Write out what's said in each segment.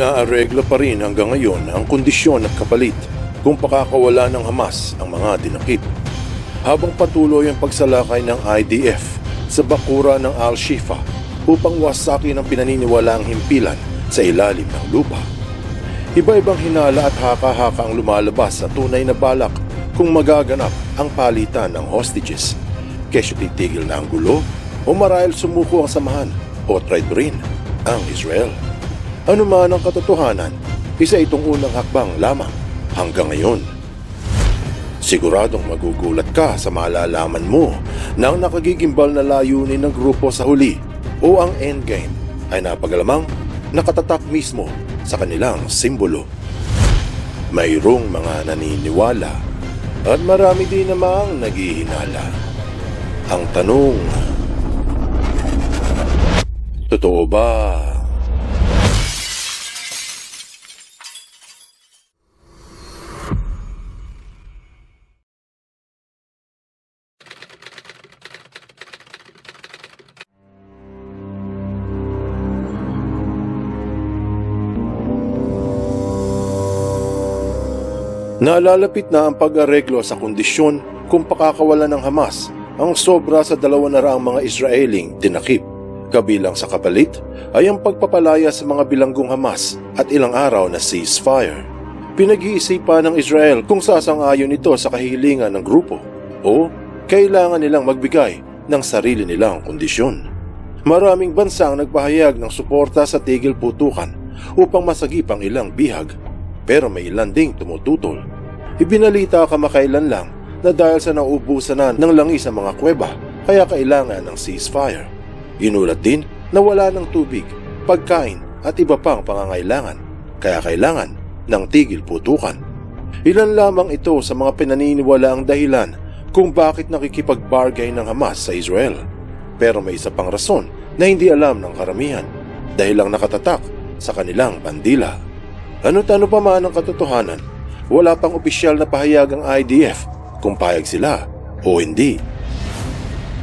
Inaareglo pa rin hanggang ngayon ang kondisyon at kapalit kung pakakawala ng Hamas ang mga dinakip. Habang patuloy ang pagsalakay ng IDF sa bakura ng Al-Shifa upang wasakin ang pinaniniwalaang himpilan sa ilalim ng lupa. Iba-ibang hinala at haka-haka ang lumalabas sa tunay na balak kung magaganap ang palitan ng hostages. Kesyo titigil na ang gulo o marahil sumuko ang samahan o tried rin ang Israel. Ano man ang katotohanan, isa itong unang hakbang lamang hanggang ngayon. Siguradong magugulat ka sa malalaman mo na ang nakagigimbal na layunin ng grupo sa huli o ang endgame ay napagalamang nakatatak mismo sa kanilang simbolo. Mayroong mga naniniwala at marami din namang naghihinala. Ang tanong, totoo ba? Nalalapit na ang pag-areglo sa kondisyon kung pakakawala ng Hamas ang sobra sa dalawa na raang mga Israeling tinakip. Kabilang sa kapalit ay ang pagpapalaya sa mga bilanggong Hamas at ilang araw na ceasefire. Pinag-iisipan ng Israel kung sasang-ayon ito sa kahilingan ng grupo o kailangan nilang magbigay ng sarili nilang kondisyon. Maraming bansa ang nagpahayag ng suporta sa tigil putukan upang masagip ang ilang bihag pero may ilan ding tumututol. Ibinalita kamakailan lang na dahil sa naubusan na ng langis ang mga kuweba, kaya kailangan ng ceasefire. Inulat din na wala ng tubig, pagkain at iba pang pangangailangan, kaya kailangan ng tigil putukan. Ilan lamang ito sa mga pinaniniwalaang dahilan kung bakit nakikipag-bargain ng Hamas sa Israel. Pero may isa pang rason na hindi alam ng karamihan dahil lang nakatatak sa kanilang bandila. Ano't ano pa man ang katotohanan, wala pang opisyal na pahayag ang IDF kung payag sila o hindi.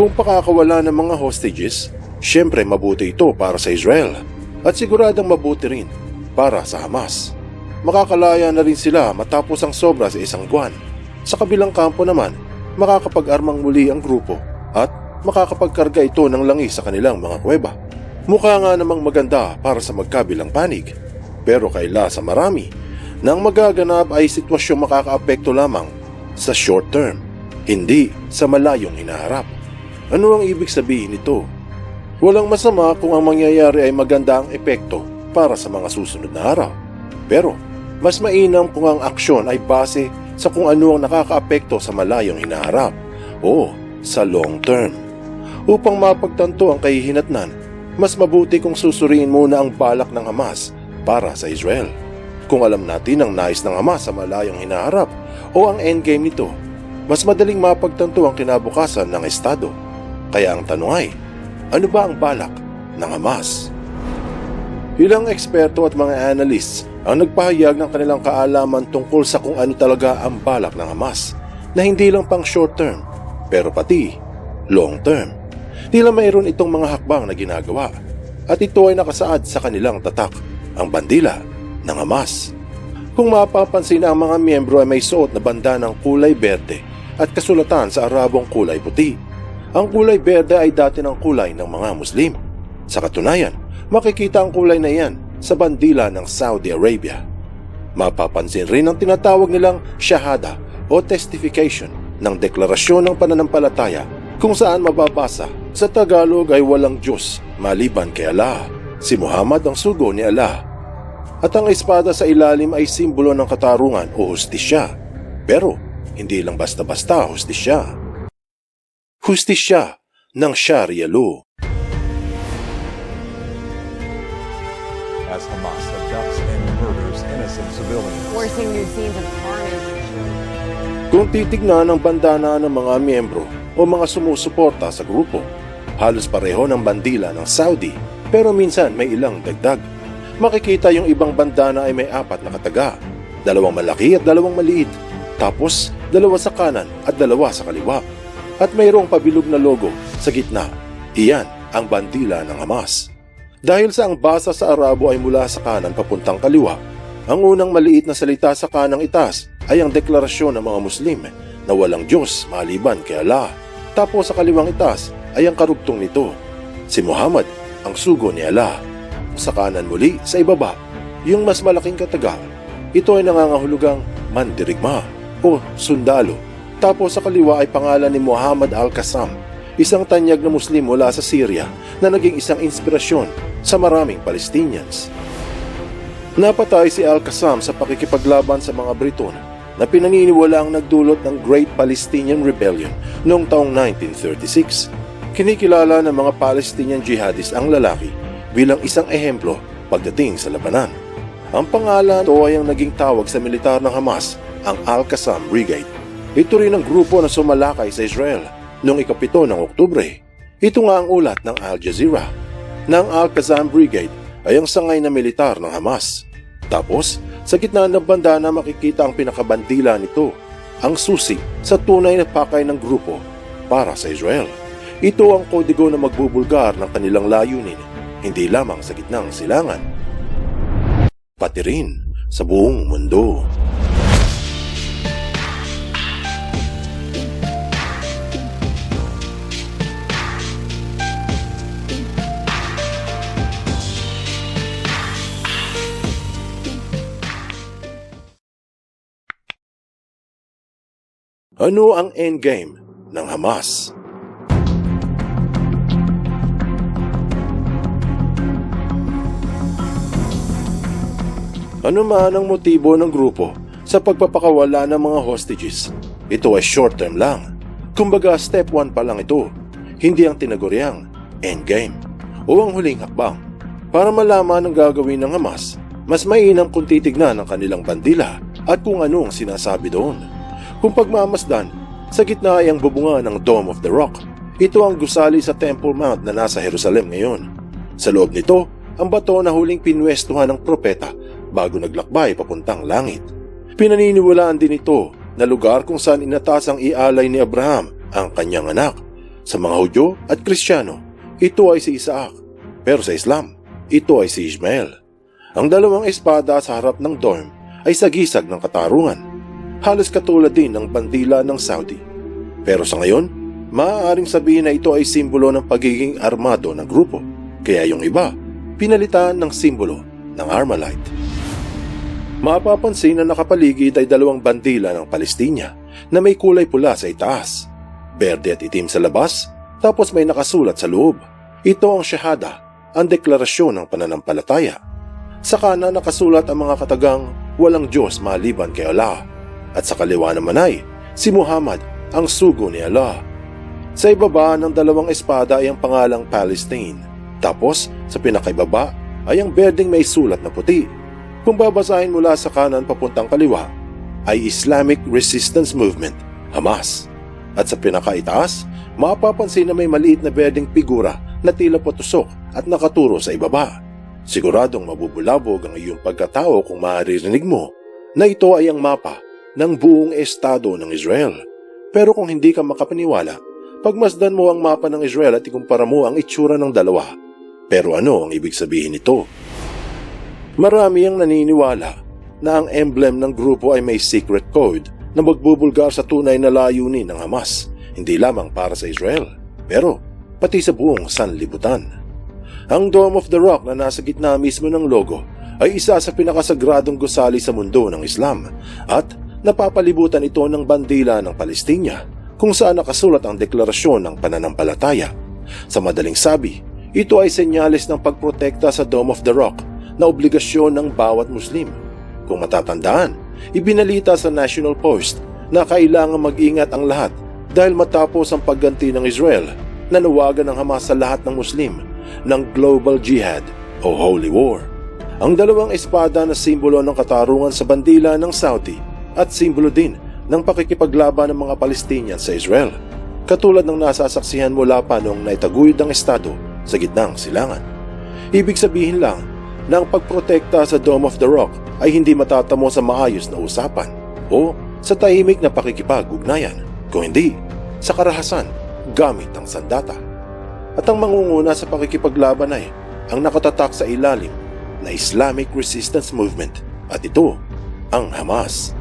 Kung pakakawala ng mga hostages, syempre mabuti ito para sa Israel at siguradang mabuti rin para sa Hamas. Makakalaya na rin sila matapos ang sobra sa isang buwan. Sa kabilang kampo naman, makakapag-armang muli ang grupo at makakapagkarga ito ng langis sa kanilang mga kuweba. Mukha nga namang maganda para sa magkabilang panig. Pero kaila sa marami, nang magaganap ay sitwasyong makakaapekto lamang sa short term, hindi sa malayong hinaharap. Ano ang ibig sabihin nito? Walang masama kung ang mangyayari ay maganda ang epekto para sa mga susunod na araw. Pero, mas mainam kung ang aksyon ay base sa kung ano ang nakakaapekto sa malayong hinaharap o sa long term. Upang mapagtanto ang kahihinatnan, mas mabuti kung susuriin muna ang balak ng Hamas para sa Israel. Kung alam natin ang nais ng Hamas sa malayong hinaharap o ang endgame nito, mas madaling mapagtanto ang kinabukasan ng Estado. Kaya ang tanong ay, ano ba ang balak ng Hamas? Ilang eksperto at mga analysts ang nagpahayag ng kanilang kaalaman tungkol sa kung ano talaga ang balak ng Hamas na hindi lang pang short term, pero pati long term. Tila mayroon itong mga hakbang na ginagawa at ito ay nakasaad sa kanilang tatak, ang bandila ng Hamas. Kung mapapansin ang mga miyembro ay may suot na banda ng kulay berde at kasulatan sa Arabong kulay puti. Ang kulay berde ay dati ng kulay ng mga Muslim. Sa katunayan, makikita ang kulay na iyan sa bandila ng Saudi Arabia. Mapapansin rin ang tinatawag nilang shahada o testification ng deklarasyon ng pananampalataya kung saan mababasa sa Tagalog ay walang Diyos maliban kay Allah. Si Muhammad ang sugo ni Allah. At ang espada sa ilalim ay simbolo ng katarungan o hustisya. Pero hindi lang basta-basta hustisya. Hustisya ng Sharia law. as Hamas abducts and murders innocent civilians. Seeing new scenes of carnage. Kung titignan ang bandana ng mga miyembro o mga sumusuporta sa grupo, halos pareho ng bandila ng Saudi pero minsan may ilang dagdag. Makikita yung ibang bandana ay may apat na kataga, dalawang malaki at dalawang maliit, tapos dalawa sa kanan at dalawa sa kaliwa. At mayroong pabilog na logo sa gitna. Iyan ang bandila ng Hamas. Dahil sa ang basa sa Arabo ay mula sa kanan papuntang kaliwa, ang unang maliit na salita sa kanang itaas ay ang deklarasyon ng mga Muslim na walang Diyos maliban kay Allah. Tapos sa kaliwang itaas ay ang karugtong nito, si Muhammad, ang sugo ni Allah. Sa kanan muli, sa ibaba, yung mas malaking katagal, ito ay nangangahulugang mandirigma o sundalo. Tapos sa kaliwa ay pangalan ni Muhammad al-Qassam, isang tanyag na Muslim mula sa Syria na naging isang inspirasyon sa maraming Palestinians. Napatay si Al-Qassam sa pakikipaglaban sa mga Briton na pinaniniwala ang nagdulot ng Great Palestinian Rebellion noong taong 1936. Kinikilala ng mga Palestinian jihadist ang lalaki bilang isang ehemplo pagdating sa labanan. Ang pangalan o ay ang naging tawag sa militar ng Hamas, ang Al-Qassam Brigade. Ito rin ang grupo na sumalakay sa Israel noong ikapito ng Oktubre. Ito nga ang ulat ng Al Jazeera na ang Al-Qassam Brigade ay ang sangay na militar ng Hamas. Tapos, sa gitna ng banda na makikita ang pinakabandila nito, ang susi sa tunay na pakay ng grupo para sa Israel. Ito ang kodigo na magbubulgar ng kanilang layunin, hindi lamang sa gitnang silangan, pati rin sa buong mundo. Ano ang endgame ng Hamas? Ano man ang motibo ng grupo sa pagpapakawala ng mga hostages, ito ay short term lang. Kumbaga step 1 pa lang ito, hindi ang tinaguriang endgame o ang huling hakbang. Para malaman ang gagawin ng Hamas, mas mainam kung titignan ang kanilang bandila at kung ano ang sinasabi doon. Kung pagmamasdan, sa gitna ay ang bubunga ng Dome of the Rock. Ito ang gusali sa Temple Mount na nasa Jerusalem ngayon. Sa loob nito, ang bato na huling pinwestuhan ng propeta bago naglakbay papuntang langit. Pinaniniwalaan din ito na lugar kung saan inatas ang ialay ni Abraham ang kanyang anak. Sa mga Hudyo at Kristiyano, ito ay si Isaac. Pero sa Islam, ito ay si Ishmael. Ang dalawang espada sa harap ng dorm ay sagisag ng katarungan. Halos katulad din ng bandila ng Saudi. Pero sa ngayon, maaaring sabihin na ito ay simbolo ng pagiging armado ng grupo. Kaya yung iba, pinalitan ng simbolo ng Armalite. Mapapansin na nakapaligid ay dalawang bandila ng Palestina na may kulay pula sa itaas, berde at itim sa labas, tapos may nakasulat sa loob. Ito ang shahada, ang deklarasyon ng pananampalataya. Sa kanan nakasulat ang mga katagang walang Diyos maliban kay Allah. At sa kaliwa naman ay si Muhammad ang sugo ni Allah. Sa ibaba ng dalawang espada ay ang pangalang Palestine. Tapos sa pinakaibaba ay ang berdeng may sulat na puti. Kung babasahin mula sa kanan papuntang kaliwa ay Islamic Resistance Movement, Hamas. At sa pinakaitaas, mapapansin na may maliit na berdeng figura na tila patusok at nakaturo sa ibaba. Siguradong mabubulabog ang iyong pagkatao kung maririnig mo na ito ay ang mapa ng buong estado ng Israel. Pero kung hindi ka makapaniwala, pagmasdan mo ang mapa ng Israel at ikumpara mo ang itsura ng dalawa. Pero ano ang ibig sabihin nito? Marami ang naniniwala na ang emblem ng grupo ay may secret code na magbubulgar sa tunay na layunin ng Hamas, hindi lamang para sa Israel, pero pati sa buong sanlibutan. Ang Dome of the Rock na nasa gitna mismo ng logo ay isa sa pinakasagradong gusali sa mundo ng Islam at napapalibutan ito ng bandila ng Palestina kung saan nakasulat ang deklarasyon ng pananampalataya. Sa madaling sabi, ito ay senyales ng pagprotekta sa Dome of the Rock na obligasyon ng bawat Muslim. Kung matatandaan, ibinalita sa National Post na kailangan mag-ingat ang lahat dahil matapos ang pagganti ng Israel, nanawagan ng Hamas sa lahat ng Muslim ng Global Jihad o Holy War. Ang dalawang espada na simbolo ng katarungan sa bandila ng Saudi at simbolo din ng pakikipaglaban ng mga Palestinians sa Israel, katulad ng nasasaksihan mula pa noong naitaguyod ang estado sa gitnang silangan. Ibig sabihin lang na pagprotekta sa Dome of the Rock ay hindi matatamo sa maayos na usapan o sa tahimik na pakikipag-ugnayan, kung hindi sa karahasan gamit ang sandata. At ang mangunguna sa pakikipaglaban ay ang nakatatak sa ilalim na Islamic Resistance Movement at ito ang Hamas.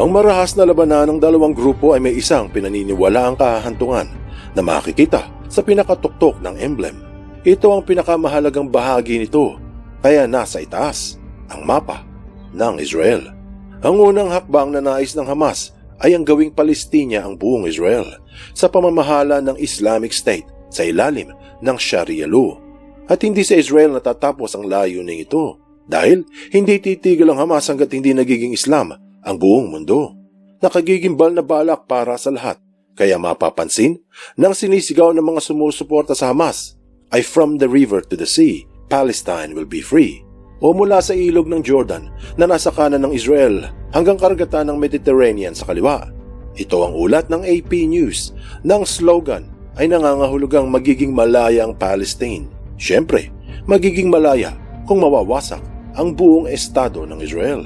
Ang marahas na labanan ng dalawang grupo ay may isang pinaniniwalaang kahahantungan na makikita sa pinakatuktok ng emblem. Ito ang pinakamahalagang bahagi nito kaya nasa itaas ang mapa ng Israel. Ang unang hakbang na nais ng Hamas ay ang gawing Palestina ang buong Israel sa pamamahala ng Islamic State sa ilalim ng Sharia law. At hindi sa Israel natatapos ang layunin ito dahil hindi titigil ang Hamas hanggat hindi nagiging Islam ang buong mundo. Nakagigimbal na balak para sa lahat. Kaya mapapansin nang sinisigaw ng mga sumusuporta sa Hamas ay from the river to the sea, Palestine will be free. O mula sa ilog ng Jordan na nasa kanan ng Israel hanggang karagatan ng Mediterranean sa kaliwa. Ito ang ulat ng AP News ng slogan ay nangangahulugang magiging malaya ang Palestine. Siyempre, magiging malaya kung mawawasak ang buong estado ng Israel.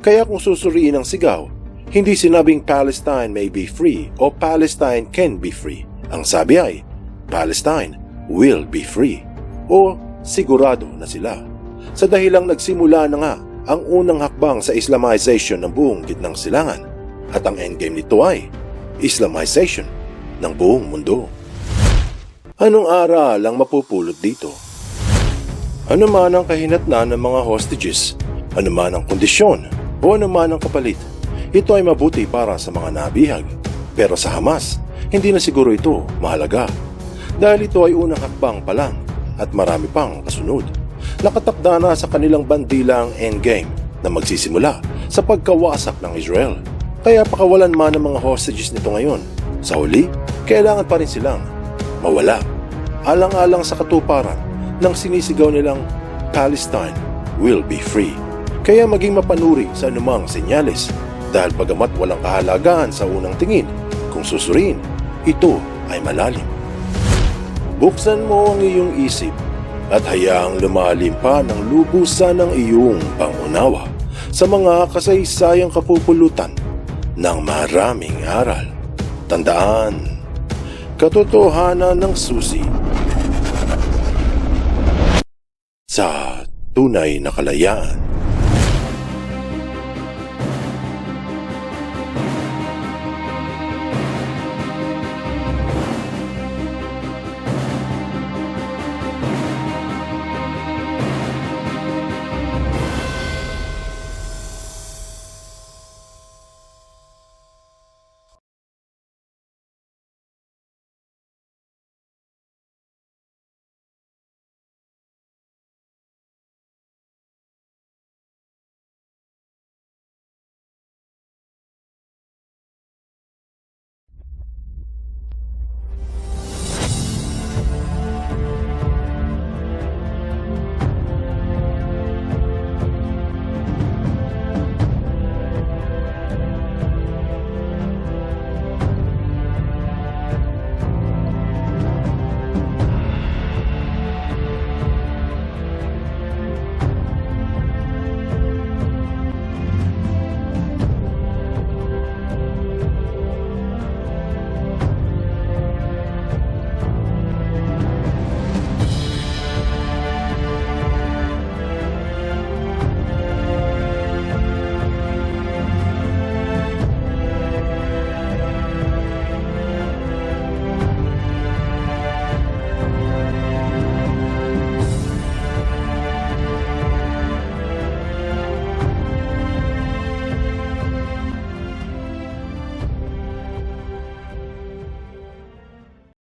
Kaya kung susuriin ang sigaw, hindi sinabing Palestine may be free o Palestine can be free. Ang sabi ay, Palestine will be free o sigurado na sila. Sa dahilang nagsimula na nga ang unang hakbang sa Islamization ng buong gitnang silangan at ang endgame nito ay Islamization ng buong mundo. Anong aral ang mapupulot dito? Ano man ang kahinatnan ng mga hostages, ano man ang kondisyon, o ano man ang kapalit, ito ay mabuti para sa mga nabihag. Pero sa Hamas, hindi na siguro ito mahalaga. Dahil ito ay unang hakbang pa lang at marami pang kasunod. Nakatakda na sa kanilang bandila ang endgame na magsisimula sa pagkawasak ng Israel. Kaya pakawalan man ng mga hostages nito ngayon. Sa huli, kailangan pa rin silang mawala. Alang-alang sa katuparan ng sinisigaw nilang Palestine will be free. Kaya maging mapanuri sa anumang senyales dahil bagamat walang kahalagaan sa unang tingin, kung susuriin, ito ay malalim. Buksan mo ang iyong isip at hayaang lumalim pa ng lubusan ng iyong pangunawa sa mga kasaysayang kapupulutan ng maraming aral. Tandaan, katotohanan ng susi sa tunay na kalayaan.